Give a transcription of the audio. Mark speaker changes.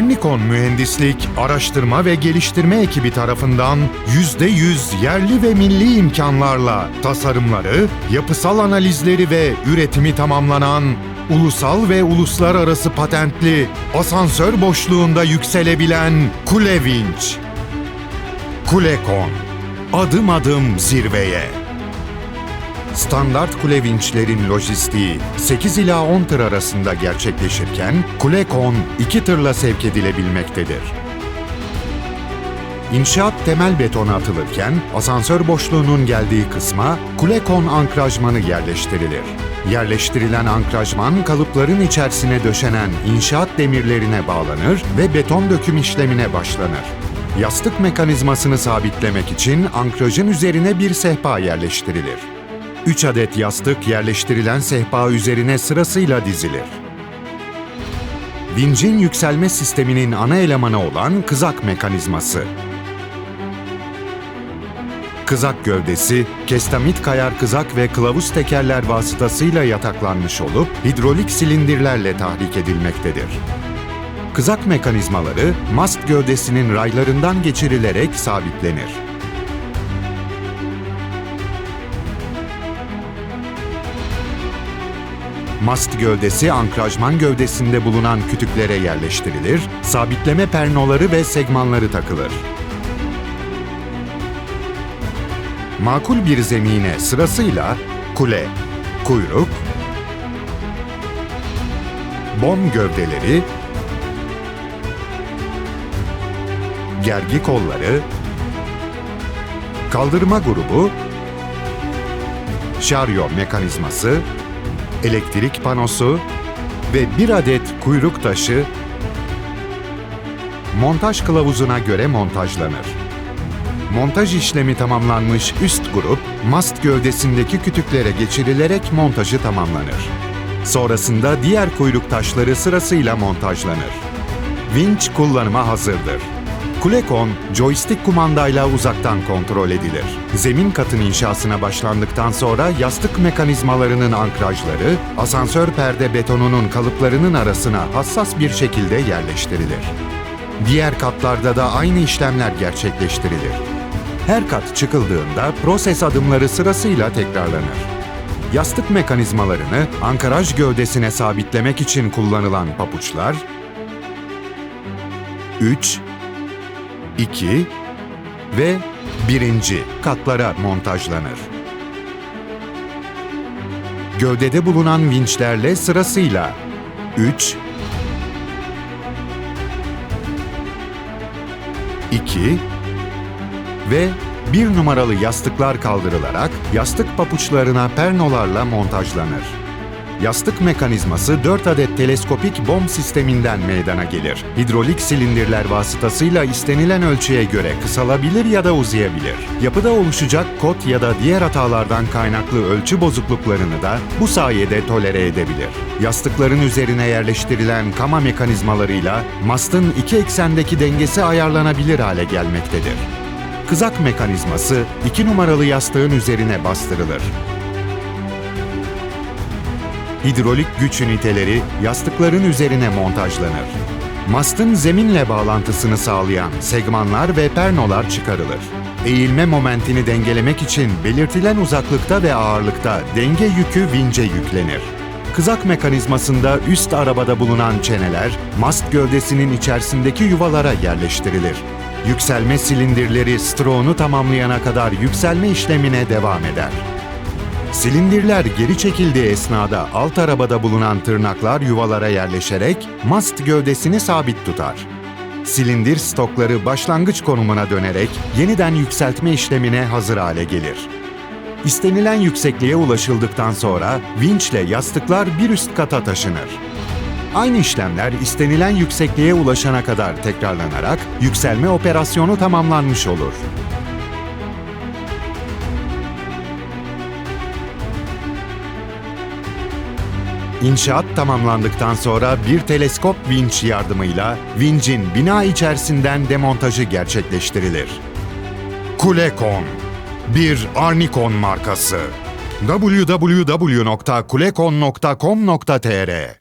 Speaker 1: Arnikon Mühendislik, Araştırma ve Geliştirme ekibi tarafından %100 yerli ve milli imkanlarla tasarımları, yapısal analizleri ve üretimi tamamlanan ulusal ve uluslararası patentli asansör boşluğunda yükselebilen kule vinç. Kulekon. Adım adım zirveye. Standart kule vinçlerin lojistiği 8 ila 10 tır arasında gerçekleşirken Kulekon 2 tırla sevk edilebilmektedir. İnşaat temel betonu atılırken asansör boşluğunun geldiği kısma Kulekon ankrajmanı yerleştirilir. Yerleştirilen ankrajman kalıpların içerisine döşenen inşaat demirlerine bağlanır ve beton döküm işlemine başlanır. Yastık mekanizmasını sabitlemek için ankrajın üzerine bir sehpa yerleştirilir. 3 adet yastık yerleştirilen sehpa üzerine sırasıyla dizilir. Vincin yükselme sisteminin ana elemanı olan kızak mekanizması. Kızak gövdesi, kestamit kayar kızak ve kılavuz tekerler vasıtasıyla yataklanmış olup hidrolik silindirlerle tahrik edilmektedir. Kızak mekanizmaları mast gövdesinin raylarından geçirilerek sabitlenir. Mast gövdesi ankrajman gövdesinde bulunan kütüklere yerleştirilir, sabitleme pernoları ve segmanları takılır. Makul bir zemine sırasıyla kule, kuyruk, bom gövdeleri, gergi kolları, kaldırma grubu, şaryo mekanizması, elektrik panosu ve bir adet kuyruk taşı montaj kılavuzuna göre montajlanır. Montaj işlemi tamamlanmış üst grup, mast gövdesindeki kütüklere geçirilerek montajı tamamlanır. Sonrasında diğer kuyruk taşları sırasıyla montajlanır. Vinç kullanıma hazırdır. Kulekon, joystick kumandayla uzaktan kontrol edilir. Zemin katın inşasına başlandıktan sonra yastık mekanizmalarının ankrajları, asansör perde betonunun kalıplarının arasına hassas bir şekilde yerleştirilir. Diğer katlarda da aynı işlemler gerçekleştirilir. Her kat çıkıldığında proses adımları sırasıyla tekrarlanır. Yastık mekanizmalarını ankaraj gövdesine sabitlemek için kullanılan papuçlar, 3, 2 ve 1. katlara montajlanır. Gövdede bulunan vinçlerle sırasıyla 3 2 ve 1 numaralı yastıklar kaldırılarak yastık papuçlarına pernolarla montajlanır. Yastık mekanizması 4 adet teleskopik bom sisteminden meydana gelir. Hidrolik silindirler vasıtasıyla istenilen ölçüye göre kısalabilir ya da uzayabilir. Yapıda oluşacak kot ya da diğer hatalardan kaynaklı ölçü bozukluklarını da bu sayede tolere edebilir. Yastıkların üzerine yerleştirilen kama mekanizmalarıyla mastın iki eksendeki dengesi ayarlanabilir hale gelmektedir. Kızak mekanizması 2 numaralı yastığın üzerine bastırılır. Hidrolik güç üniteleri yastıkların üzerine montajlanır. Mastın zeminle bağlantısını sağlayan segmanlar ve pernolar çıkarılır. Eğilme momentini dengelemek için belirtilen uzaklıkta ve ağırlıkta denge yükü vince yüklenir. Kızak mekanizmasında üst arabada bulunan çeneler mast gövdesinin içerisindeki yuvalara yerleştirilir. Yükselme silindirleri stroğunu tamamlayana kadar yükselme işlemine devam eder. Silindirler geri çekildiği esnada alt arabada bulunan tırnaklar yuvalara yerleşerek mast gövdesini sabit tutar. Silindir stokları başlangıç konumuna dönerek yeniden yükseltme işlemine hazır hale gelir. İstenilen yüksekliğe ulaşıldıktan sonra vinçle yastıklar bir üst kata taşınır. Aynı işlemler istenilen yüksekliğe ulaşana kadar tekrarlanarak yükselme operasyonu tamamlanmış olur. İnşaat tamamlandıktan sonra bir teleskop vinç yardımıyla vincin bina içerisinden demontajı gerçekleştirilir. Kulekon, bir Arnikon markası. www.kulekon.com.tr